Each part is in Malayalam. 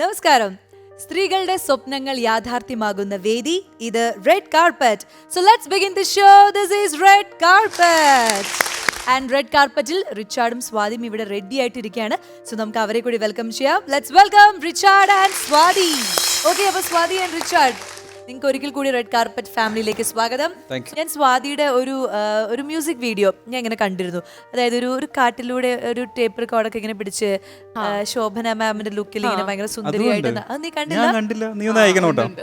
നമസ്കാരം. സ്ത്രീകളുടെ സ്വപ്നങ്ങൾ യാഥാർത്ഥ്യമാകുന്ന വേദി ഇത് red carpet so let's begin the show this is red carpet and red കാർപ്പറ്റിൽ റിച്ചാർഡും സ്വാതിയും ഇവിടെ റെഡി ആയിട്ടിരിക്കുകയാണ്. സോ നമുക്ക് അവരെ കൂടി വെൽക്കം ചെയ്യാം. Let's welcome Richard and Swathi okay അപ്പോൾ സ്വാതി ആൻഡ് റിച്ചാർഡ് നിങ്ങൾക്ക് ഒരിക്കൽ കൂടി റെഡ് കാർപ്പറ്റ് ഫാമിലിയിലേക്ക് സ്വാഗതം. ഞാൻ സ്വാതിയുടെ ഒരു ഒരു മ്യൂസിക് വീഡിയോ ഞാൻ ഇങ്ങനെ കണ്ടിരുന്നു. അതായത് ഒരു ഒരു കാട്ടിലൂടെ ഒരു ടേപ്പ് റെക്കോർഡൊക്കെ ഇങ്ങനെ പിടിച്ച് ശോഭന മാമിന്റെ ലുക്കിൽ ഇങ്ങനെ ഭയങ്കര സുന്ദരിയായിട്ട്. അത് നീ കണ്ടില്ല?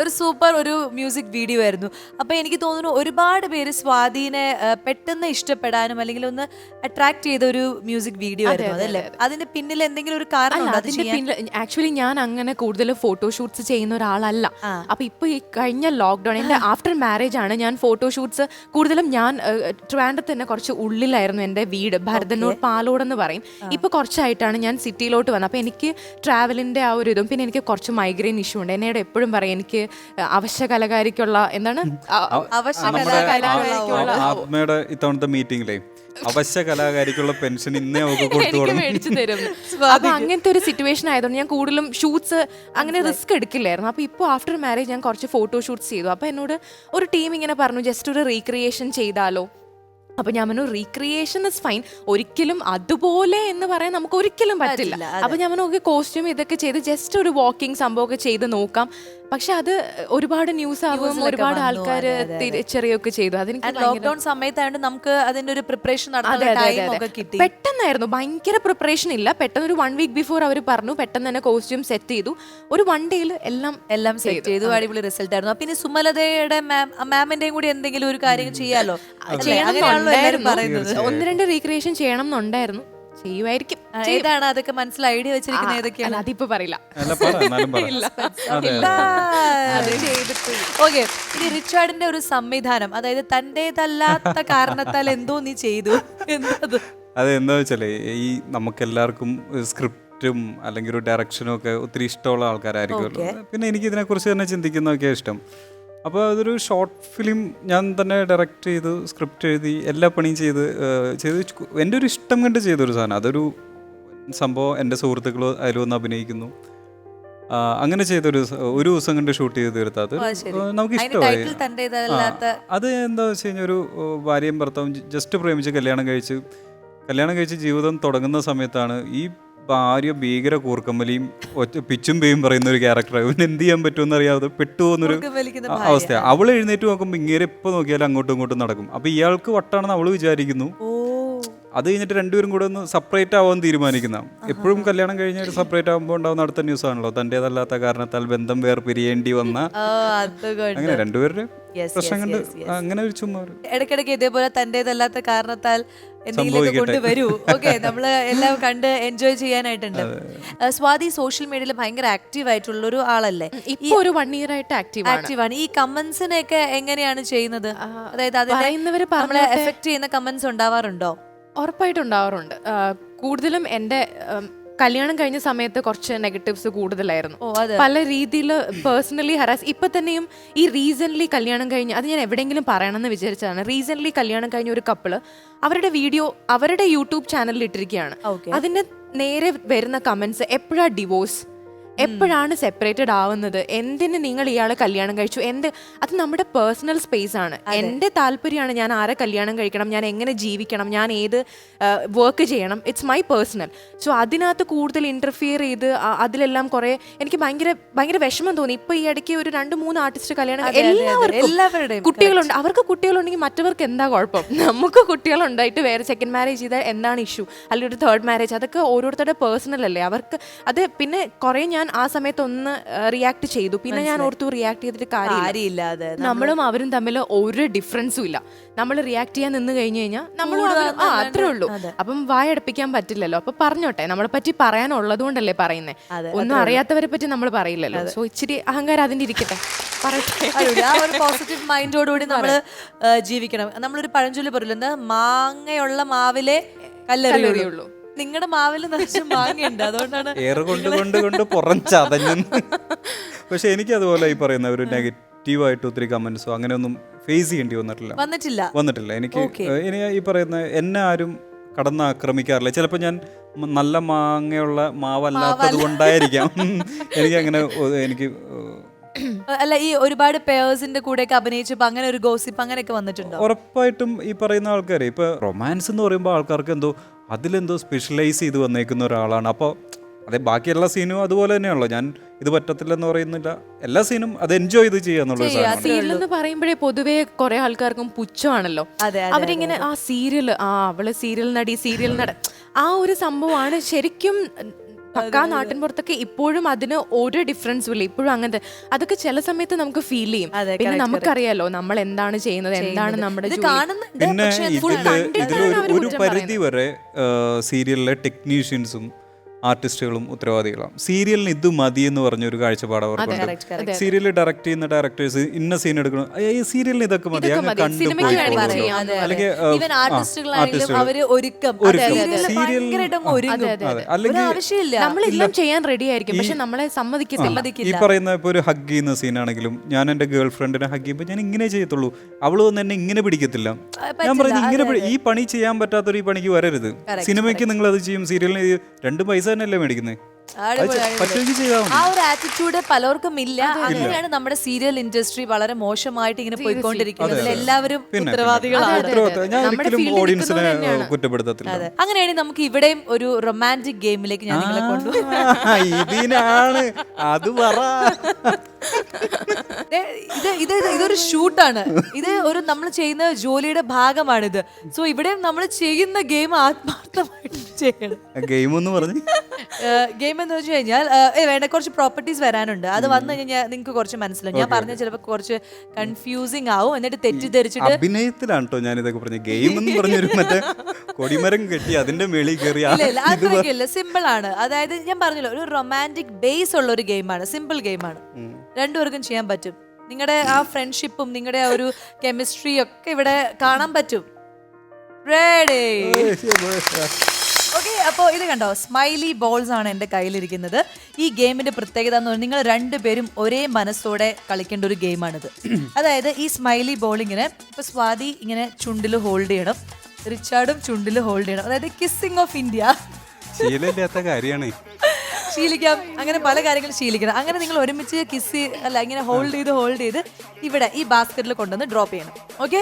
ഒരു സൂപ്പർ ഒരു മ്യൂസിക് വീഡിയോ ആയിരുന്നു. അപ്പൊ എനിക്ക് തോന്നുന്നു ഒരുപാട് പേര് സ്വാധീനെ പെട്ടെന്ന് ഇഷ്ടപ്പെടാനും അല്ലെങ്കിൽ ഒന്ന് അട്രാക്ട് ചെയ്ത ഒരു മ്യൂസിക് വീഡിയോ ആയിരുന്നു. അതല്ലേ? അതിന്റെ പിന്നിൽ എന്തെങ്കിലും ഒരു കാരണം അതിന്റെ പിന്നിൽ ആക്ച്വലി ഞാൻ അങ്ങനെ കൂടുതൽ ഫോട്ടോഷൂട്ട്സ് ചെയ്യുന്ന ഒരാളല്ല. അപ്പൊ ഇപ്പൊ ഈ കഴിഞ്ഞ ലോക്ക്ഡൌൺ എന്റെ ആഫ്റ്റർ മാരേജ് ആണ് ഞാൻ ഫോട്ടോഷൂട്ട്സ് കൂടുതലും ഞാൻ ട്രിവാൻഡ്രത്ത് തന്നെ കുറച്ച് ഉള്ളിലായിരുന്നു എന്റെ വീട് ഭരതന്നൂർ പാലോട് എന്ന് പറയും. ഇപ്പോൾ കുറച്ചായിട്ടാണ് ഞാൻ സിറ്റിയിലോട്ട് വന്നത്. അപ്പോൾ എനിക്ക് ട്രാവലിന്റെ ആ ഒരു ഇതും പിന്നെ എനിക്ക് കുറച്ച് മൈഗ്രെയിൻ ഇഷ്യൂ ഉണ്ട്. എന്നോട് എപ്പോഴും പറയും എനിക്ക് അവശ്യ കലകാരിക്കുള്ള എന്താണ്? ആത്മയുടെ ഇത്തവണത്തെ മീറ്റിംഗിലേ അവശ്യ കലാകാരിക്കുള്ള പെൻഷൻ ഇന്നേ അവർക്ക് കൊടുത്തു മേടിച്ചു തരും. അപ്പൊ അങ്ങനത്തെ ഒരു സിറ്റുവേഷൻ ആയതുകൊണ്ട് ഞാൻ കൂടുതലും ഷൂട്ട്സ് അങ്ങനെ റിസ്ക് എടുക്കില്ലായിരുന്നു. അപ്പൊ ഇപ്പോൾ ആഫ്റ്റർ മാരേജ് ഞാൻ കുറച്ച് ഫോട്ടോ ഷൂട്ട്സ് ചെയ്തു. അപ്പോൾ എന്നോട് ഒരു ടീം ഇങ്ങനെ പറഞ്ഞു ജസ്റ്റ് ഒരു റീക്രിയേഷൻ ചെയ്താലോ? അപ്പൊ ഞാൻ പറഞ്ഞു റീക്രിയേഷൻ ഇസ് ഫൈൻ ഒരിക്കലും അതുപോലെ എന്ന് പറയാൻ നമുക്ക് ഒരിക്കലും പറ്റില്ല. അപ്പൊ ഞാൻ പറഞ്ഞു കോസ്റ്റ്യൂം ഇതൊക്കെ ചെയ്ത് ജസ്റ്റ് ഒരു വാക്കിംഗ് സംഭവമൊക്കെ ചെയ്ത് നോക്കാം. പക്ഷെ അത് ഒരുപാട് ന്യൂസ് ആവും ഒരുപാട് ആൾക്കാർ. തിരിച്ചറിയൊക്കെ ചെയ്തു. അതിന് ലോക്ക്ഡൌൺ സമയത്തായതുകൊണ്ട് നമുക്ക് അതിന്റെ ഒരു പ്രിപ്പറേഷൻ നടത്താൻ ടൈം ഒക്കെ കിട്ടി. പെട്ടെന്നായിരുന്നു. ഭയങ്കര പ്രിപ്പറേഷൻ ഇല്ല. പെട്ടെന്ന് ഒരു വൺ വീക്ക് ബിഫോർ അവർ പറഞ്ഞു പെട്ടെന്ന് തന്നെ കോസ്റ്റ്യൂം സെറ്റ് ചെയ്തു. ഒരു വൺ ഡേയിൽ എല്ലാം എല്ലാം സെറ്റ് ചെയ്തു. അടിപൊളി റിസൾട്ട് ആയിരുന്നു. പിന്നെ സുമലതയുടെ മാമിന്റെയും കൂടി എന്തെങ്കിലും ഒരു കാര്യം ചെയ്യാലോ? ഒന്ന് രണ്ട് റീക്രിയേഷൻ ചെയ്യണം എന്നുണ്ടായിരുന്നു. ചെയ്യുമായിരിക്കും. ഏതാണ് അതൊക്കെ മനസ്സിൽ ഐഡിയ വെച്ചിരിക്കുന്ന ഏതൊക്കെയാണ്? അതിപ്പോ പറയില്ല. ഓക്കെ. ഇനി റിച്ചാർഡിന്റെ ഒരു സംവിധാനം അതായത് തന്റേതല്ലാത്ത കാരണത്താൽ എന്തോ നീ ചെയ്തു എന്നത്. അതെന്താ എന്താ വെച്ചാലേ ഈ നമുക്കെല്ലാവർക്കും സ്ക്രിപ്റ്റും അല്ലെങ്കിൽ ഒരു ഡയറക്ഷനും ഒക്കെ ഒത്തിരി ഇഷ്ടമുള്ള ആൾക്കാരായിരിക്കുമല്ലോ. പിന്നെ എനിക്ക് ഇതിനെക്കുറിച്ച് തന്നെ ചിന്തിക്കുന്നതൊക്കെ ഇഷ്ടം. അപ്പോൾ അതൊരു ഷോർട്ട് ഫിലിം ഞാൻ തന്നെ ഡയറക്റ്റ് ചെയ്തു സ്ക്രിപ്റ്റ് എഴുതി എല്ലാ പണിയും ചെയ്ത് ചെയ്ത് എന്റെ ഒരു ഇഷ്ടം കണ്ട് ചെയ്തൊരു സാധനം. അതൊരു സംഭവം എന്റെ സുഹൃത്തുക്കൾ അതിൽ വന്ന് അഭിനയിക്കുന്നു. അങ്ങനെ ചെയ്തൊരു ഒരു ദിവസം കണ്ട് ഷൂട്ട് ചെയ്ത് തീർത്തത് അത്. നമുക്ക് ഇഷ്ടമായി. അത് എന്താ വെച്ച് കഴിഞ്ഞാൽ ഒരു ഭാര്യയും ഭർത്താവും ജസ്റ്റ് പ്രേമിച്ച് കല്യാണം കഴിച്ച് കല്യാണം കഴിച്ച് ജീവിതം തുടങ്ങുന്ന സമയത്താണ് ഈ ഭാര്യ ഭീകര കൂർക്കമ്പലിയും ഒറ്റ പിച്ചും പേയും പറയുന്ന ഒരു ക്യാരക്ടർ ഇവന് എന്ത് ചെയ്യാൻ പറ്റുമെന്ന് അറിയാതെ പെട്ടു പോകുന്നൊരു അവസ്ഥയാണ് അവൾ എഴുന്നേറ്റ് നോക്കുമ്പോൾ ഇങ്ങനെ എപ്പോൾ നോക്കിയാലും അങ്ങോട്ടും ഇങ്ങോട്ടും നടക്കും. അപ്പൊ ഇയാൾക്ക് വട്ടാണെന്ന് അവൾ വിചാരിക്കുന്നു. അത് കഴിഞ്ഞിട്ട് രണ്ടുപേരും കൂടെ ഒന്ന് സെപ്പറേറ്റ് ആവാൻ തീരുമാനിക്കുന്ന. എപ്പോഴും കല്യാണം കഴിഞ്ഞിട്ട് സെപ്പറേറ്റ് ആകുമ്പോൾ ഉണ്ടാവുന്ന അടുത്ത ന്യൂസ് ആണല്ലോ. തന്റെതല്ലാത്ത കാരണത്താൽ ബന്ധം വേർ പിരിയേണ്ടി വന്ന അങ്ങനെ രണ്ടുപേരുടെ പ്രശ്നം കണ്ട് yes, yes. അങ്ങനെ ഒരു ചുമ്മാ ഇടയ്ക്കിടയ്ക്ക് ഇതേപോലെ തന്റേതല്ലാത്ത കാരണത്താൽ എന്തെങ്കിലുമൊക്കെ. കൊണ്ടുവരൂ ഓക്കെ എല്ലാം കണ്ട് എൻജോയ് ചെയ്യാനായിട്ടുണ്ട്. സ്വാതി സോഷ്യൽ മീഡിയയിൽ ഭയങ്കര ആക്റ്റീവ് ആയിട്ടുള്ള ഒരു ആളല്ലേ ഇപ്പൊ ഒരു വൺ ഇയർ ആയിട്ട് ആക്റ്റീവ് ആണ്. ആക്റ്റീവ് ആണ്. ഈ കമന്റ്സിനെയൊക്കെ എങ്ങനെയാണ് ചെയ്യുന്നത്? അതായത് അതിനെ നമ്മളെ. എഫക്ട് ചെയ്യുന്ന കമന്റ്സ് ഉണ്ടാവാറുണ്ടോ? ഉറപ്പായിട്ടുണ്ടാവാറുണ്ട്. കൂടുതലും എന്റെ കല്യാണം കഴിഞ്ഞ സമയത്ത് കുറച്ച് നെഗറ്റീവ്സ് കൂടുതലായിരുന്നു. പല രീതിയിൽ പേഴ്സണലി ഹറാസ് ഇപ്പൊ തന്നെയും ഈ റീസെന്റ് കല്യാണം കഴിഞ്ഞ് അത് ഞാൻ എവിടെയെങ്കിലും പറയണമെന്ന് വിചാരിച്ചതാണ്. റീസെന്റ് കല്യാണം കഴിഞ്ഞ ഒരു കപ്പിൾ അവരുടെ വീഡിയോ അവരുടെ യൂട്യൂബ് ചാനലിൽ ഇട്ടിരിക്കുകയാണ്. അതിന്റെ അതിന് നേരെ വരുന്ന കമന്റ്സ് എപ്പോഴാ ഡിവോഴ്സ് എപ്പോഴാണ് സെപ്പറേറ്റഡ് ആവുന്നത്? എന്തിന് നിങ്ങൾ ഇയാളെ കല്യാണം കഴിച്ചു? എന്ത് അത് നമ്മുടെ പേഴ്സണൽ സ്പേസ് ആണ്. എന്റെ താല്പര്യമാണ് ഞാൻ ആരെ കല്യാണം കഴിക്കണം ഞാൻ എങ്ങനെ ജീവിക്കണം ഞാൻ ഏത് വർക്ക് ചെയ്യണം. ഇറ്റ്സ് മൈ പേഴ്സണൽ സോ അതിനകത്ത് കൂടുതൽ ഇന്റർഫിയർ ചെയ്ത് അതിലെല്ലാം കുറെ എനിക്ക് ഭയങ്കര ഭയങ്കര വിഷമം തോന്നി. ഇപ്പൊ ഈ ഇടയ്ക്ക് ഒരു രണ്ട് മൂന്ന് ആർട്ടിസ്റ്റ് കല്യാണം അതെ, അതെ, അതെ. എല്ലാവർക്കും എല്ലാവരുടെയും കുട്ടികളുണ്ട്. അവർക്ക് കുട്ടികളുണ്ടെങ്കിൽ മറ്റവർക്ക് എന്താ കുഴപ്പം? നമുക്ക് കുട്ടികളുണ്ടായിട്ട് വേറെ സെക്കൻഡ് മാരേജ് ചെയ്താൽ എന്താണ് ഇഷ്യൂ അല്ലെങ്കിൽ ഒരു തേർഡ് മാരേജ് അതൊക്കെ ഓരോരുത്തരുടെ പേഴ്സണൽ അല്ലേ? അവർക്ക് അത് പിന്നെ കുറെ ഞാൻ ആ സമയത്ത് ഒന്ന് റിയാക്ട് ചെയ്തു. പിന്നെ ഞാൻ ഓർത്തു റിയാക്ട് ചെയ്തിട്ട് കാര്യമില്ല. കാര്യമില്ലാതെ നമ്മളും അവരും തമ്മിൽ ഒരു ഡിഫറൻസും ഇല്ല. നമ്മൾ റിയാക്ട് ചെയ്യാൻ നിന്ന് കഴിഞ്ഞു കഴിഞ്ഞാൽ നമ്മളും ആ അത്രേ ഉള്ളൂ. അപ്പം വായടപ്പിക്കാൻ പറ്റില്ലല്ലോ. അപ്പൊ പറഞ്ഞോട്ടെ നമ്മളെ പറ്റി പറയാനുള്ളത് കൊണ്ടല്ലേ പറയുന്നേ ഒന്നും അറിയാത്തവരെ പറ്റി നമ്മൾ പറയില്ലല്ലോ. സോ ഇച്ചിരി അഹങ്കാരം അതിന്റെ ഇരിക്കട്ടെ. ആ ഒരു പോസിറ്റീവ് മൈൻഡോടുകൂടി നമ്മൾ ജീവിക്കണം. നമ്മളൊരു പഴഞ്ചൊല്ലി പറയില്ല എന്താ മാങ്ങയുള്ള മാവിലെ കല്ലെറിയുള്ളൂ. നിങ്ങളുടെ മാവിൽ നിറച്ച് മാങ്ങയുണ്ട്. അതുകൊണ്ടാണ് ഏറെ കൊണ്ട് കൊണ്ട് കൊണ്ട് പുറഞ്ചതഞ്ഞു പക്ഷെ എനിക്ക് അതുപോലെ ഈ പറയുന്ന ഒരു നെഗറ്റീവ് ആയിട്ട് ഒത്തിരി കമന്റ്സോ അങ്ങനെയൊന്നും ഫേസ് ചെയ്യേണ്ടി വന്നിട്ടില്ല. വന്നിട്ടില്ല. വന്നിട്ടില്ല. എനിക്ക് ഇനി ഈ പറയുന്ന എന്നെ ആരും കടന്ന് ആക്രമിക്കാറില്ല. ചിലപ്പോൾ ഞാൻ നല്ല മാങ്ങയുള്ള മാവല്ലാത്തത് കൊണ്ടായിരിക്കാം. എനിക്ക് അങ്ങനെ എനിക്ക് അല്ല ഈ ഒരുപാട് പേഴ്സിന്റെ കൂടെ അഭിനയിച്ചപ്പോ അങ്ങനെ ഒരു ഗോസിപ്പ് അങ്ങനെയൊക്കെ വന്നിട്ടുണ്ട്? ഉറപ്പായിട്ടും ഈ പറയുന്ന ആൾക്കാരെ ഇപ്പൊ റൊമാൻസ് എന്ന് പറയുമ്പോൾ ആൾക്കാർക്ക് എന്തോ അതിലെന്തോ സ്പെഷ്യലൈസ് ചെയ്ത് വന്നേക്കുന്ന ഒരാളാണ്. അപ്പോൾ അതെ ബാക്കി എല്ലാ സീനും അതുപോലെ തന്നെയാണല്ലോ. ഞാൻ ഇത് പറ്റത്തില്ലെന്ന് പറയുന്നില്ല. എല്ലാ സീനും അത് എൻജോയ് ചെയ്ത് ചെയ്യാന്നുള്ള സീരിയൽ എന്ന് പറയുമ്പോഴേ പൊതുവേ കുറെ ആൾക്കാർക്കും പുച്ഛമാണല്ലോ. അവരിങ്ങനെ ആ സീരിയൽ ആ അവൾ സീരിയൽ നടി സീരിയൽ നട ആ ഒരു സംഭവമാണ് ശരിക്കും പക്കാ നാട്ടിൻ പുറത്തൊക്കെ ഇപ്പോഴും അതിന് ഒരു ഡിഫറൻസും ഇല്ല. ഇപ്പോഴും അങ്ങനത്തെ അതൊക്കെ ചില സമയത്ത് നമുക്ക് ഫീൽ ചെയ്യും. അതെ, പിന്നെ correct, നമുക്കറിയാലോ നമ്മൾ എന്താണ് ചെയ്യുന്നത്. എന്താണ് നമ്മുടെ ഇത് ജോലി. കാണുന്നുണ്ട് പിന്നെ പക്ഷെ full ഇതിൽ കണ്ടിട്ടാണ് ഇതിലൊരു അവർ ഒരു കുറ്റം പരിധി വരെ സീരിയലിലെ ടെക്നീഷ്യൻസും ആർട്ടിസ്റ്റുകളും ഉത്തരവാദികളാണ്. സീരിയലിന് ഇത് മതി എന്ന് പറഞ്ഞ ഒരു കാഴ്ചപ്പാട് അവർക്കുണ്ട് സീരിയൽ ഡയറക്റ്റ് ചെയ്യുന്ന ഡയറക്ടേഴ്സ് ഇന്ന സീൻ എടുക്കണം. ഈ സീരിയലിന് ഇതൊക്കെ മതി. അങ്ങനെ. അല്ലെങ്കിൽ ഈ പറയുന്ന ഇപ്പൊ ഒരു ഹഗ് ചെയ്യുന്ന സീനാണെങ്കിലും ഞാൻ എന്റെ ഗേൾ ഫ്രണ്ടിനെ ഹഗ് ചെയ്യുമ്പോൾ ഞാൻ ഇങ്ങനെ ചെയ്യത്തുള്ളൂ. അവൾ വന്ന് എന്നെ ഇങ്ങനെ പിടിക്കത്തില്ല. ഞാൻ പറഞ്ഞു ഇങ്ങനെ ഈ പണി ചെയ്യാൻ പറ്റാത്തൊരു ഈ പണിക്ക് വരരുത്. സിനിമയ്ക്ക് നിങ്ങൾ അത് ചെയ്യും. സീരിയലിന് രണ്ടും രണ്ട് പൈസ തന്നെയല്ലേ മേടിക്കുന്നത് ആ ഒരു ആറ്റിറ്റ്യൂഡ് പലർക്കും ഇല്ല. അങ്ങനെയാണ് നമ്മുടെ സീരിയൽ ഇൻഡസ്ട്രി വളരെ മോശമായിട്ട് ഇങ്ങനെ പോയിക്കൊണ്ടിരിക്കുന്നത്. എല്ലാവരും ഉത്തരവാദികളാണ്. കുറ്റപ്പെടുത്തത്തില്ല. അങ്ങനെയാണെങ്കിൽ നമുക്ക് ഇവിടെയും ഒരു റൊമാന്റിക് ഗെയിമിലേക്ക് ഞാൻ നിങ്ങളെ കൊണ്ടുപോകും ആ, ഇതിനാണ്. അത് പറ. ദേ, ഇത് ഇത് ഇതൊരു ഷൂട്ടാണ് ഇത് ഒരു നമ്മൾ ചെയ്യുന്ന ജോലിയുടെ ഭാഗമാണിത്. സോ ഇവിടെ നമ്മൾ ചെയ്യുന്ന ഗെയിം ആത്മാർത്ഥമായിട്ട് ചെയ്യണം. ഗെയിം എന്ന് പറഞ്ഞ്. ഗെയിം എന്ന് വെച്ച് കഴിഞ്ഞാൽ വേണ്ട കുറച്ച് പ്രോപ്പർട്ടീസ് വരാനുണ്ട്. അത് വന്നു കഴിഞ്ഞാൽ നിങ്ങൾക്ക് കുറച്ച് മനസ്സിലാവും. ഞാൻ പറഞ്ഞ ചിലപ്പോൾ കുറച്ച് കൺഫ്യൂസിങ് ആവും. എന്നിട്ട് തെറ്റിദ്ധരിച്ചിട്ട് അഭിനയത്തിലാണ് കേട്ടോ ഞാൻ ഇതൊക്കെ ഗെയിം എന്ന് പറഞ്ഞൊരു മറ്റേ കൊടിമരം കെട്ടി അതിന്റെ മേളിൽ കയറി ആ- ഇല്ല അത്രയ്ക്കില്ല സിമ്പിൾ ആണ്. അതായത് ഞാൻ പറഞ്ഞല്ലോ ഒരു റൊമാന്റിക് ബേസ് ഉള്ള ഒരു ഗെയിമാണ് സിമ്പിൾ ഗെയിമാണ് രണ്ടുപേർക്കും ചെയ്യാൻ പറ്റും. നിങ്ങളുടെ ആ ഫ്രണ്ട്ഷിപ്പും നിങ്ങളുടെ ആ ഒരു കെമിസ്ട്രി ഒക്കെ ഇവിടെ കാണാൻ പറ്റും. റെഡി ഓക്കെ അപ്പോൾ ഇത് കണ്ടോ? സ്മൈലി ബോൾസ് ആണ് എന്റെ കയ്യിലിരിക്കുന്നത്. ഈ ഗെയിമിന്റെ പ്രത്യേകത എന്ന് പറഞ്ഞാൽ നിങ്ങൾ രണ്ടുപേരും ഒരേ മനസ്സോടെ കളിക്കേണ്ട ഒരു ഗെയിമാണിത് അതായത് ഈ സ്മൈലി ബോൾ ഇങ്ങനെ ഇപ്പൊ സ്വാതി ഇങ്ങനെ ചുണ്ടിൽ ഹോൾഡ് ചെയ്യണം. റിച്ചാർഡും ചുണ്ടിൽ ഹോൾഡ് ചെയ്യണം. അതായത് കിസ്സിംഗ് ഓഫ് ഇന്ത്യ ശീലമില്ലാത്ത കാര്യമാണ് ശീലിക്കാം. അങ്ങനെ പല കാര്യങ്ങളും ശീലിക്കണം. അങ്ങനെ നിങ്ങൾ ഒരുമിച്ച് കിസ് അല്ല ഇങ്ങനെ ഹോൾഡ് ചെയ്ത് ഹോൾഡ് ചെയ്ത് ഇവിടെ ഈ ബാസ്ക്കറ്റിൽ കൊണ്ടുവന്ന് ഡ്രോപ്പ് ചെയ്യണം. Okay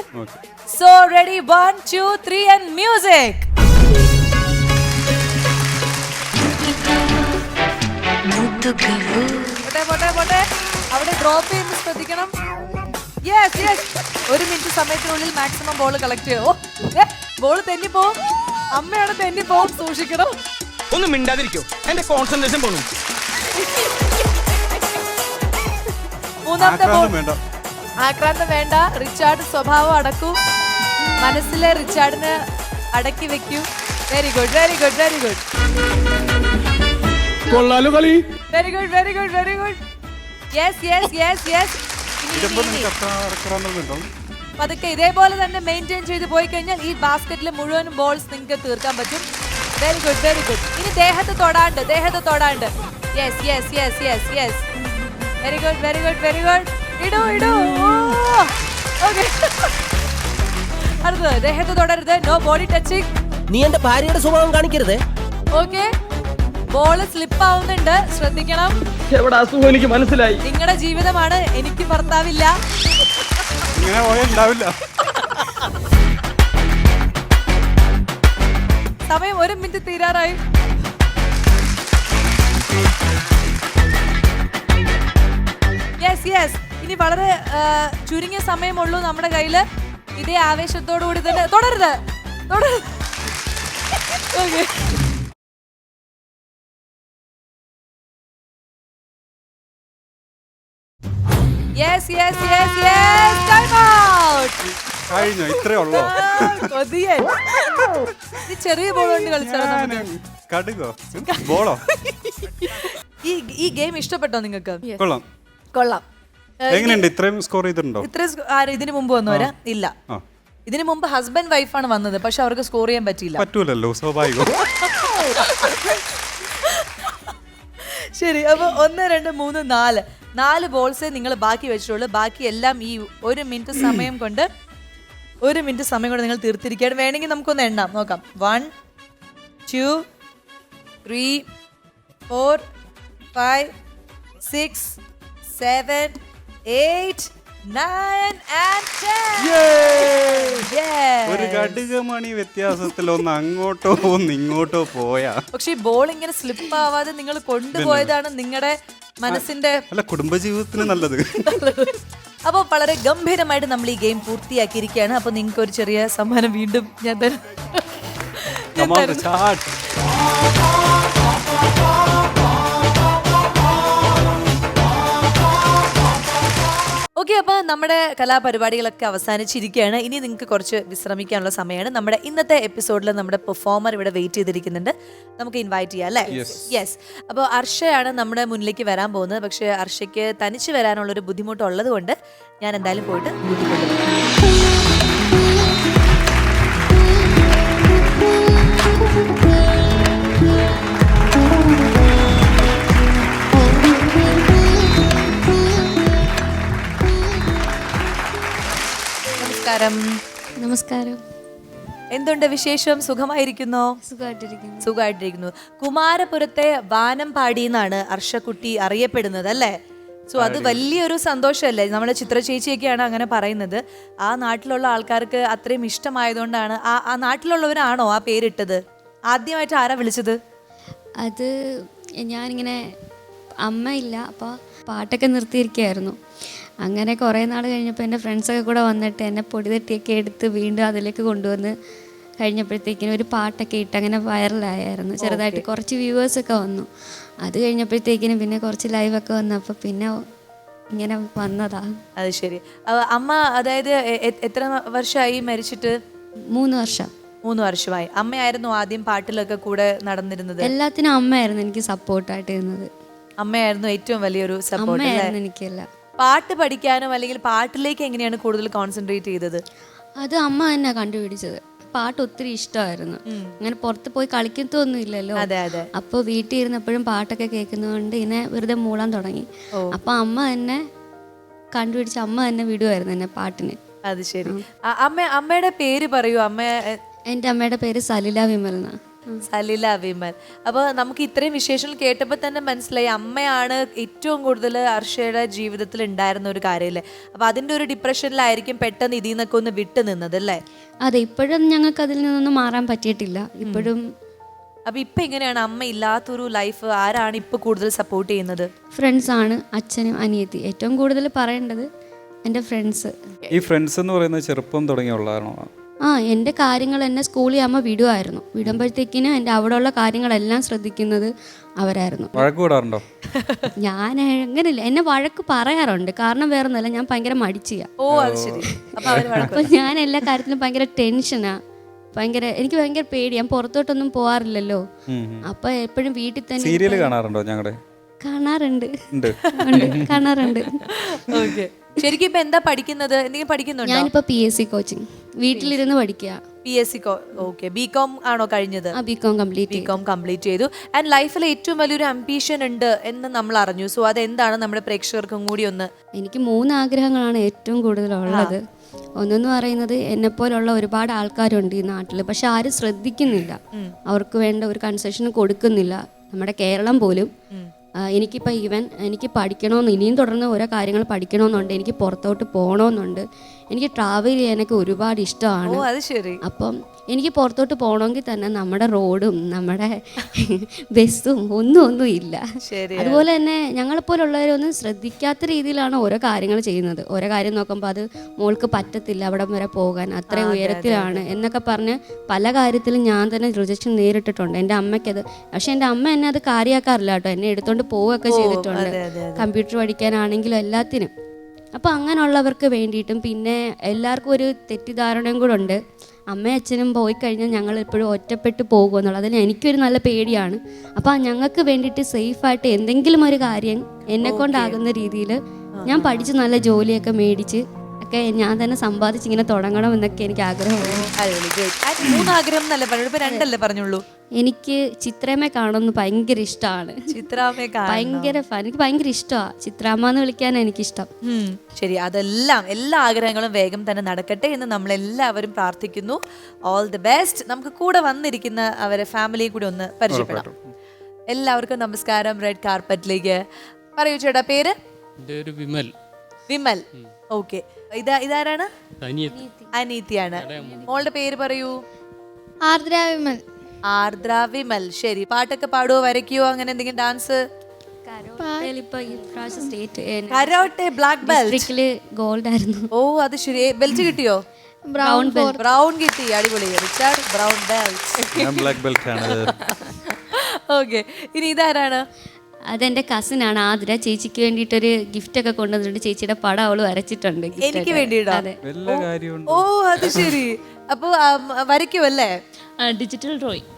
so ready one two three and music പോട്ടെ പോട്ടെ പോട്ടെ. അവിടെ ഡ്രോപ്പ് ചെയ്യുമ്പോൾ ശ്രദ്ധിക്കണം. യെസ് യെസ് ഒരു മിനിറ്റ് സമയത്തിനുള്ളിൽ മാക്സിമം ബോൾ കളക്ട് ചെയ്യോ. ബോൾ തെന്നി പോവും. അമ്മയാണ് തെന്നി പോവും സൂക്ഷിക്കണം. ഒന്നും മിണ്ടാതിരിക്കോ. എന്റെ കോൺസെൻട്രേഷൻ പോണു. മൂന്നാമത്തെ ബോൾ ആക്രാന്തം വേണ്ട. ആക്രാന്തം വേണ്ട. റിച്ചാർഡ് സ്വഭാവം അടക്കൂ. മനസ്സിലെ റിച്ചാർഡിന് അടക്കി വെക്കൂ. Very good very good very good കൊള്ളാലോ കളി. Very good very good very good yes yes yes yes പതുക്കെ ഇതേപോലെ തന്നെ മെയിന്റെയിൻ ചെയ്ത് പോയി കഴിഞ്ഞാൽ ഈ ബാസ്ക്കറ്റിൽ മുഴുവൻ ബോൾസ് നിങ്ങൾക്ക് തീർക്കാൻ പറ്റും. വെരി ഗുഡ് വെരി ഗുഡ് ഇനി ദേഹത്ത് തൊടാണ്ട് ദേഹത്ത് തൊടാണ്ട്. Yes yes yes yes yes very good very good very good ഇടൂ ഇടൂ. ഓക്കെ. അടുത്തത് ദേഹത്ത് തൊടരുത്. നോ ബോഡി ടച്ചിങ് നീ എന്റെ ഭാര്യയുടെ സ്വഭാവം കാണിക്കരുത്. ഓക്കെ ബോൾ സ്ലിപ്പ് ആവുന്നുണ്ട് ശ്രദ്ധിക്കണം. എവിടെ അസുഖം എനിക്ക് മനസ്സിലായി? നിങ്ങളുടെ ജീവിതമാണ്. എനിക്ക് ഭർത്താവില്ല. ഇങ്ങനെ സമയം ഒരു മിനിറ്റ് തീരാറായി. യെസ് യെസ് ഇനി വളരെ ചുരുങ്ങിയ സമയമുള്ളൂ നമ്മുടെ കയ്യിൽ. ഇതേ ആവേശത്തോടു കൂടി തന്നെ. തുടരുത്. തുടരുത്. Okay. Yes, yes, yes, yes. Time out. കഴിഞ്ഞു? ഇത്രേ ഉള്ളൂ? കൊതിയൻ. ഈ ചെറിയ ബോൾ കൊണ്ട് കളിച്ചാലോ കടുകോ? ബോളോ ഈ ഈ ഗെയിം ഇഷ്ടപ്പെട്ടോ നിങ്ങൾക്ക്? കൊള്ളാം. കൊള്ളാം. എങ്ങനെയുണ്ട്? ഇത്രയും സ്കോർ ചെയ്തിട്ടുണ്ടോ? ഇത്രയും ആര്? ഇതിനു മുമ്പ് വന്നവരാ ഇല്ല. ഇതിനു മുമ്പ് ഹസ്ബൻഡ് വൈഫാണ് വന്നത്. പക്ഷെ അവർക്ക് സ്കോർ ചെയ്യാൻ പറ്റിയില്ല. പറ്റൂലല്ലോ സ്വാഭാവികം. ശരി അപ്പൊ ഒന്ന് രണ്ട് മൂന്ന് നാല്. നാല് ബോൾസേ നിങ്ങൾ ബാക്കി വെച്ചിട്ടുള്ളൂ. ബാക്കി എല്ലാം ഈ ഒരു മിനിറ്റ് സമയം കൊണ്ട് ഒരു മിനിറ്റ് സമയം കൊണ്ട് നിങ്ങൾ തീർത്തിരിക്കുകയാണ്. വേണമെങ്കിൽ നമുക്കൊന്ന് എണ്ണാം. നോക്കാം. One two three four five six seven eight ഒരു കടുകമണി വ്യത്യാസത്തിൽ ഒന്ന് അങ്ങോട്ടോ ഒന്ന് ഇങ്ങോട്ടോ പോയാ. പക്ഷെ ഈ ബോൾ ഇങ്ങനെ സ്ലിപ്പ് ആവാതെ നിങ്ങൾ കൊണ്ടുപോയതാണ് നിങ്ങളുടെ മനസ്സിന്റെ അല്ല കുടുംബജീവിതത്തിന് നല്ലത്. അപ്പോൾ വളരെ ഗംഭീരമായിട്ട് നമ്മൾ ഈ ഗെയിം പൂർത്തിയാക്കിയിരിക്കുകയാണ്. അപ്പോൾ നിങ്ങൾക്ക് ഒരു ചെറിയ സമ്മാനം വീണ്ടും ഞാൻ തരാം. ഓക്കെ അപ്പോൾ നമ്മുടെ കലാപരിപാടികളൊക്കെ അവസാനിച്ചിരിക്കുകയാണ്. ഇനി നിങ്ങൾക്ക് കുറച്ച് വിശ്രമിക്കാനുള്ള സമയമാണ്. നമ്മുടെ ഇന്നത്തെ എപ്പിസോഡിൽ നമ്മുടെ പെർഫോമർ ഇവിടെ വെയിറ്റ് ചെയ്തിരിക്കുന്നുണ്ട്. നമുക്ക് ഇൻവൈറ്റ് ചെയ്യാം അല്ലേ? യെസ് അപ്പോൾ അർഷയാണ് നമ്മുടെ മുന്നിലേക്ക് വരാൻ പോകുന്നത്. പക്ഷേ അർഷയ്ക്ക് തനിച്ച് വരാനുള്ളൊരു ബുദ്ധിമുട്ടുള്ളത് കൊണ്ട് ഞാൻ എന്തായാലും പോയിട്ട് കൂട്ടിക്കൊണ്ടുവരും നമസ്കാരം. നമസ്കാരം. എന്തുണ്ട് വിശേഷം? സുഖമായിരിക്കുന്നോ? സുഖമായിട്ടിരിക്കുന്നു. സുഖമായിട്ടിരിക്കുന്നു. കുമാരപുരത്തെ വാനം പാടി എന്നാണ് അർഷക്കുട്ടി അറിയപ്പെടുന്നത് അല്ലേ? സോ അത് വലിയൊരു സന്തോഷമല്ലേ? നമ്മുടെ ചിത്ര ചേച്ചിയൊക്കെയാണ് അങ്ങനെ പറയുന്നത്. ആ നാട്ടിലുള്ള ആൾക്കാർക്ക് അത്രയും ഇഷ്ടമായതുകൊണ്ടാണ്. ആ ആ നാട്ടിലുള്ളവരാണോ ആ പേരിട്ടത്? ആദ്യമായിട്ട് ആരാ വിളിച്ചത്? അത് ഞാനിങ്ങനെ അമ്മയില്ല ഇല്ല അപ്പോൾ പാട്ടൊക്കെ നിർത്തിയിരിക്കുകയായിരുന്നു. അങ്ങനെ കുറേ നാൾ കഴിഞ്ഞപ്പോൾ എന്റെ ഫ്രണ്ട്സൊക്കെ കൂടെ വന്നിട്ട് എന്നെ പൊടി തട്ടിയൊക്കെ എടുത്ത് വീണ്ടും അതിലേക്ക് കൊണ്ടുവന്ന് കഴിഞ്ഞപ്പോഴത്തേക്കിനും ഒരു പാട്ടൊക്കെ ഇട്ട് അങ്ങനെ വൈറലായിരുന്നു ചെറുതായിട്ട് കുറച്ച് വ്യൂവേഴ്സൊക്കെ വന്നു. അത് കഴിഞ്ഞപ്പോഴത്തേക്കിനും പിന്നെ കുറച്ച് ലൈവൊക്കെ വന്നപ്പോൾ പിന്നെ ഇങ്ങനെ വന്നതാ. അത് ശരി. അമ്മ അതായത് എത്ര വർഷമായി മരിച്ചിട്ട്? മൂന്ന് വർഷം. മൂന്ന് വർഷമായി. അമ്മയായിരുന്നു ആദ്യം പാട്ടിലൊക്കെ കൂടെ നടന്നിരുന്നത്? എല്ലാത്തിനും അമ്മയായിരുന്നു എനിക്ക് സപ്പോർട്ടായിട്ട് ഇരുന്നത്. അമ്മയായിരുന്നു ഏറ്റവും വലിയൊരു സപ്പോർട്ട് അമ്മയായിരുന്നു എനിക്കെല്ലാം. പാട്ട് പഠിക്കാനും അല്ലെങ്കിൽ പാട്ടിലേക്ക് എങ്ങനെയാണ് കൂടുതൽ കോൺസെൻട്രേറ്റ് ചെയ്തത്? അത് അമ്മ തന്നെ കണ്ടുപിടിച്ചത്. പാട്ട് ഒത്തിരി ഇഷ്ടമായിരുന്നു. അങ്ങനെ പുറത്ത് പോയി കളിക്കത്തൊന്നും ഇല്ലല്ലോ. അതെ അതെ. അപ്പോൾ വീട്ടിൽ ഇരുന്നപ്പോഴും പാട്ടൊക്കെ കേൾക്കുന്നതുകൊണ്ട് ഇങ്ങനെ വെറുതെ മൂളാൻ തുടങ്ങി. അപ്പൊ അമ്മ തന്നെ കണ്ടുപിടിച്ച അമ്മ തന്നെ വിടുമായിരുന്നു എന്നെ പാട്ടിന്. അത് ശരി. അമ്മ അമ്മയുടെ പേര് പറയൂ. അമ്മ എന്റെ എന്റെ അമ്മയുടെ പേര് സലില വിമൽ എന്നാ സലില വിമൽ അപ്പോൾ നമുക്ക് ഇത്രയും വിശേഷങ്ങൾ കേട്ടപ്പോൾ തന്നെ മനസ്സിലായി അമ്മയാണ് ഏറ്റവും കൂടുതൽ അർഷയുടെ ജീവിതത്തിൽ ഉണ്ടായിരുന്ന ഒരു കാര്യമല്ലേ? അപ്പോൾ അതിന്റെ ഒരു ഡിപ്രഷനിലായിരിക്കും പെട്ടെന്ന് ഇതിൽ നിന്നൊക്കെ ഒന്ന് വിട്ടു നിന്നത് അല്ലേ? അതെ ഇപ്പോഴും ഞങ്ങൾക്ക് അതിൽ നിന്നൊന്നും മാറാൻ പറ്റിയിട്ടില്ല. ഇപ്പോഴും അപ്പൊ ഇപ്പൊ എങ്ങനെയാണ് അമ്മ ഇല്ലാത്തൊരു ലൈഫ് ആരാണ് ഇപ്പൊ കൂടുതൽ സപ്പോർട്ട് ചെയ്യുന്നത്? ഫ്രണ്ട്സ് ആണ് അച്ഛനും അനിയത്തി. ഏറ്റവും കൂടുതൽ പറയേണ്ടത് എന്റെ ഫ്രണ്ട്സ് ഈ ഫ്രണ്ട്സ് എന്ന് പറയുന്നത് ചെറുപ്പം തുടങ്ങിയുള്ളതാണോ ആ എന്റെ കാര്യങ്ങൾ എന്നെ സ്കൂളിൽ അമ്മ വിടുമായിരുന്നു വിടുമ്പോഴത്തേക്കിനും എന്റെ അവിടെയുള്ള കാര്യങ്ങളെല്ലാം ശ്രദ്ധിക്കുന്നത് അവരായിരുന്നു. വഴക്ക് കൂടാറുണ്ടോ ഞാൻ അങ്ങനെയില്ല എന്നെ വഴക്ക് പറയാറുണ്ട്. കാരണം വേറെ ഒന്നല്ല ഞാൻ ഭയങ്കര മടിച്ചിയാ. ഓ അത് ശരി. അപ്പോൾ അവർ അപ്പൊ ഞാൻ എല്ലാ കാര്യത്തിലും ഭയങ്കര ടെൻഷനാ. ഭയങ്കര എനിക്ക് ഭയങ്കര പേടി ഞാൻ പുറത്തോട്ടൊന്നും പോവാറില്ലല്ലോ. അപ്പൊ എപ്പോഴും വീട്ടിൽ തന്നെ സീരിയൽ കാണാറുണ്ടോ ഞങ്ങളുടെ കാണാറുണ്ട്. ഉണ്ട്. ഉണ്ട് കാണാറുണ്ട്. ഓക്കെ. ശരിക്കും ഇപ്പൊ എന്താ പഠിക്കുന്നത്? എന്തെങ്കിലും പഠിക്കുന്നുണ്ടോ? ഞാനിപ്പോ പി എസ് സി കോച്ചിങ് വീട്ടിലിരുന്ന് പഠിക്കുക P S C okay. B com ആണോ കഴിഞ്ഞത്? ആ B com complete B com complete ചെയ്തു. ആൻഡ് ലൈഫിൽ ഏറ്റവും വലിയൊരു അംബീഷൻ ഉണ്ട് എന്ന് നമ്മൾ അറിഞ്ഞു. സോ അതെന്താണ് നമ്മുടെ പ്രേക്ഷകർക്കും കൂടി ഒന്ന്? എനിക്ക് മൂന്ന് ആഗ്രഹങ്ങളാണ് ഏറ്റവും കൂടുതൽ ഉള്ളത് ഒന്നെന്ന് പറയുന്നത് എന്നെ പോലുള്ള ഒരുപാട് ആൾക്കാരുണ്ട് ഈ നാട്ടിൽ പക്ഷെ ആരും ശ്രദ്ധിക്കുന്നില്ല. അവർക്ക് വേണ്ട ഒരു കൺസെഷൻ കൊടുക്കുന്നില്ല. നമ്മുടെ കേരളം പോലും. എനിക്കിപ്പോൾ ഈവൻ എനിക്ക് പഠിക്കണമെന്ന് ഇനിയും തുടർന്ന് ഓരോ കാര്യങ്ങൾ പഠിക്കണമെന്നുണ്ട് എനിക്ക് പുറത്തോട്ട് പോകണമെന്നുണ്ട് എനിക്ക് ട്രാവൽ ചെയ്യാനൊക്കെ ഒരുപാട് ഇഷ്ടമാണ്. അത് ശരി. അപ്പം എനിക്ക് പുറത്തോട്ട് പോകണമെങ്കിൽ തന്നെ നമ്മുടെ റോഡും നമ്മുടെ ബസ്സും ഒന്നും ഒന്നും ഇല്ല. ശരി അതുപോലെ തന്നെ ഞങ്ങളെപ്പോലുള്ളവരൊന്നും ശ്രദ്ധിക്കാത്ത രീതിയിലാണ് ഓരോ കാര്യങ്ങൾ ചെയ്യുന്നത്. ഓരോ കാര്യം നോക്കുമ്പോൾ അത് മോൾക്ക് പറ്റത്തില്ല അവിടെ വരെ പോകാൻ അത്ര ഉയരത്തിലാണ് എന്നൊക്കെ പറഞ്ഞ് പല കാര്യത്തിലും ഞാൻ തന്നെ റിജക്ഷൻ നേരിട്ടിട്ടുണ്ട്. എന്റെ അമ്മയ്ക്കത് പക്ഷെ എന്റെ അമ്മ എന്നെ അത് കാര്യമാക്കാറില്ല കേട്ടോ. എന്നെ എടുത്തോണ്ട് പോവുകയൊക്കെ ചെയ്തിട്ടുണ്ട്. കമ്പ്യൂട്ടർ പഠിക്കാനാണെങ്കിലും എല്ലാത്തിനും. അപ്പോൾ അങ്ങനെയുള്ളവർക്ക് വേണ്ടിയിട്ടും പിന്നെ എല്ലാവർക്കും ഒരു തെറ്റിദ്ധാരണയും കൂടെ ഉണ്ട്. അമ്മയും അച്ഛനും പോയി കഴിഞ്ഞാൽ ഞങ്ങൾ എപ്പോഴും ഒറ്റപ്പെട്ട് പോകുമെന്നുള്ളത് അതിന് എനിക്കൊരു നല്ല പേടിയാണ്. അപ്പോൾ ഞങ്ങൾക്ക് വേണ്ടിയിട്ട് സേഫായിട്ട് എന്തെങ്കിലും ഒരു കാര്യം എന്നെ കൊണ്ടാകുന്ന രീതിയിൽ ഞാൻ പഠിച്ച് നല്ല ജോലിയൊക്കെ മേടിച്ച് ഒക്കെ ഞാൻ തന്നെ സമ്പാദിച്ച് ഇങ്ങനെ തുടങ്ങണം എന്നൊക്കെ എനിക്ക് ആഗ്രഹമുണ്ട്. മൂന്ന് ആഗ്രഹം എന്നല്ലേ പറഞ്ഞു ഇപ്പൊ രണ്ടല്ലേ പറഞ്ഞുള്ളൂ? എനിക്ക് ചിത്രമ്മയെ കാണുന്നത് ഭയങ്കര ഇഷ്ടമാണ് ചിത്രാമ്മയെ. ഭയങ്കര ഫാൻ എനിക്ക് ഭയങ്കര ഇഷ്ടമാണ് ചിത്രാമ്മ എന്ന് വിളിക്കാൻ എനിക്കിഷ്ടം. ഇഷ്ടം ശരി. അതെല്ലാം എല്ലാ ആഗ്രഹങ്ങളും വേഗം തന്നെ നടക്കട്ടെ എന്ന് നമ്മൾ എല്ലാവരും പ്രാർത്ഥിക്കുന്നു. ഓൾ ദി ബെസ്റ്റ് നമുക്ക് കൂടെ വന്നിരിക്കുന്ന അവരെ ഫാമിലിയും കൂടി ഒന്ന് പരിചയപ്പെടാം. എല്ലാവർക്കും നമസ്കാരം. റെഡ് കാർപ്പറ്റിലേക്ക് പറയൂ ചേട്ടാ പേര്? വിമൽ. വിമൽ. ഓക്കെ ഇതാ ഇതാരാണ്? അനീതിയാണ് മോളുടെ പേര് പറയൂ. ആർദ്രാവിമൽ. ആർദ്രാവിമൽ. ആർദ്ര വിമൽ ശരി പാട്ടൊക്കെ പാടുവോ വരയ്ക്കുവോ അങ്ങനെ എന്തെങ്കിലും dance karate black belt gold ആയിരുന്നു ഓ അത് ശരി. ബെൽറ്റ് കിട്ടിയോ? ബ്രൗൺ ബ്രൗൺ കിട്ടി. അടിപൊളി. റിച്ചാർഡ് ബ്രൗൺ ബെൽറ്റ് ഞാൻ ബ്ലാക്ക് ബെൽറ്റ് ആണ്. ഓക്കെ ഇനി ഇതാരാണ്? അതെന്റെ കസിനാണ് ആതിര. ചേച്ചിക്ക് വേണ്ടിയിട്ടൊരു ഗിഫ്റ്റ് ഒക്കെ കൊണ്ടുവന്നിട്ടുണ്ട്. ചേച്ചിയുടെ പടം അവൾ വരച്ചിട്ടുണ്ട് gift എനിക്ക് ആയിട്ട്. വേണ്ടിയിട്ടോ? അതെ. വല്ല കാര്യമുണ്ട്. ഓ അത് ശരി. അപ്പൊ വരയ്ക്കുമല്ലേ ഡിജിറ്റൽ ഡ്രോയിങ്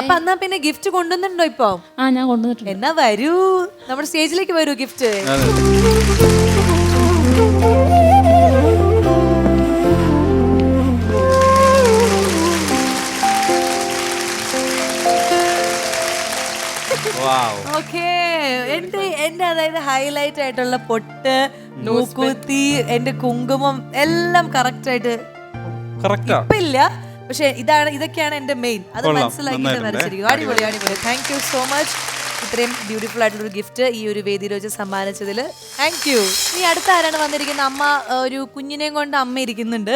അപ്പൊ എന്നാ പിന്നെ ഗിഫ്റ്റ് കൊണ്ടുവന്നിട്ടുണ്ടോ ഇപ്പൊ? ആ ഞാൻ കൊണ്ടുവന്നിട്ടുണ്ട്. എന്നാ വരൂ. നമ്മുടെ സ്റ്റേജിലേക്ക് വരൂ ഗിഫ്റ്റ് വാവ് ഓക്കെ എന്റെ എന്റെ അതായത് ഹൈലൈറ്റ് ആയിട്ടുള്ള പൊട്ട് മൂക്കുത്തി എന്റെ കുങ്കുമം എല്ലാം കറക്റ്റ് ആയിട്ട് ഇപ്പില്ല ഇപ്പൊ ഇല്ല. പക്ഷെ ഇതാണ് ഇതൊക്കെയാണ് എന്റെ മെയിൻ അത്. മനസ്സിലാക്കിയിട്ട് വരച്ചിരിക്കും അടിപൊളി. അടിപൊളി താങ്ക് യു സോ മച്ച് ഇത്രയും ബ്യൂട്ടിഫുൾ ആയിട്ടുള്ള ഒരു ഗിഫ്റ്റ് ഈ ഒരു വേദിയിൽ വെച്ച് സമ്മാനിച്ചതിൽ താങ്ക് യു ഇനി അടുത്ത ആരാണ് വന്നിരിക്കുന്നത് അമ്മ? ഒരു കുഞ്ഞിനെയും കൊണ്ട് അമ്മ ഇരിക്കുന്നുണ്ട്.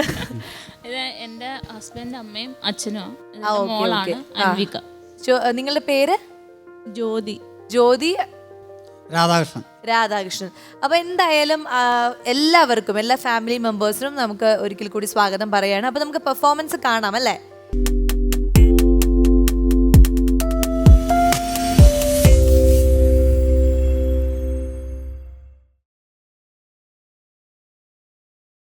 ഇത് എന്റെ ഹസ്ബൻഡ് അമ്മയും അച്ഛനും മോളാണ് അൻവിക. നിങ്ങളുടെ പേര്? ജ്യോതി. ജ്യോതി രാധാകൃഷ്ണൻ. രാധാകൃഷ്ണൻ. അപ്പൊ എന്തായാലും എല്ലാവർക്കും എല്ലാ ഫാമിലി മെമ്പേഴ്സിനും നമുക്ക് ഒരിക്കൽ കൂടി സ്വാഗതം പറയാണ്. അപ്പൊ നമുക്ക് പെർഫോമൻസ് കാണാം അല്ലേ?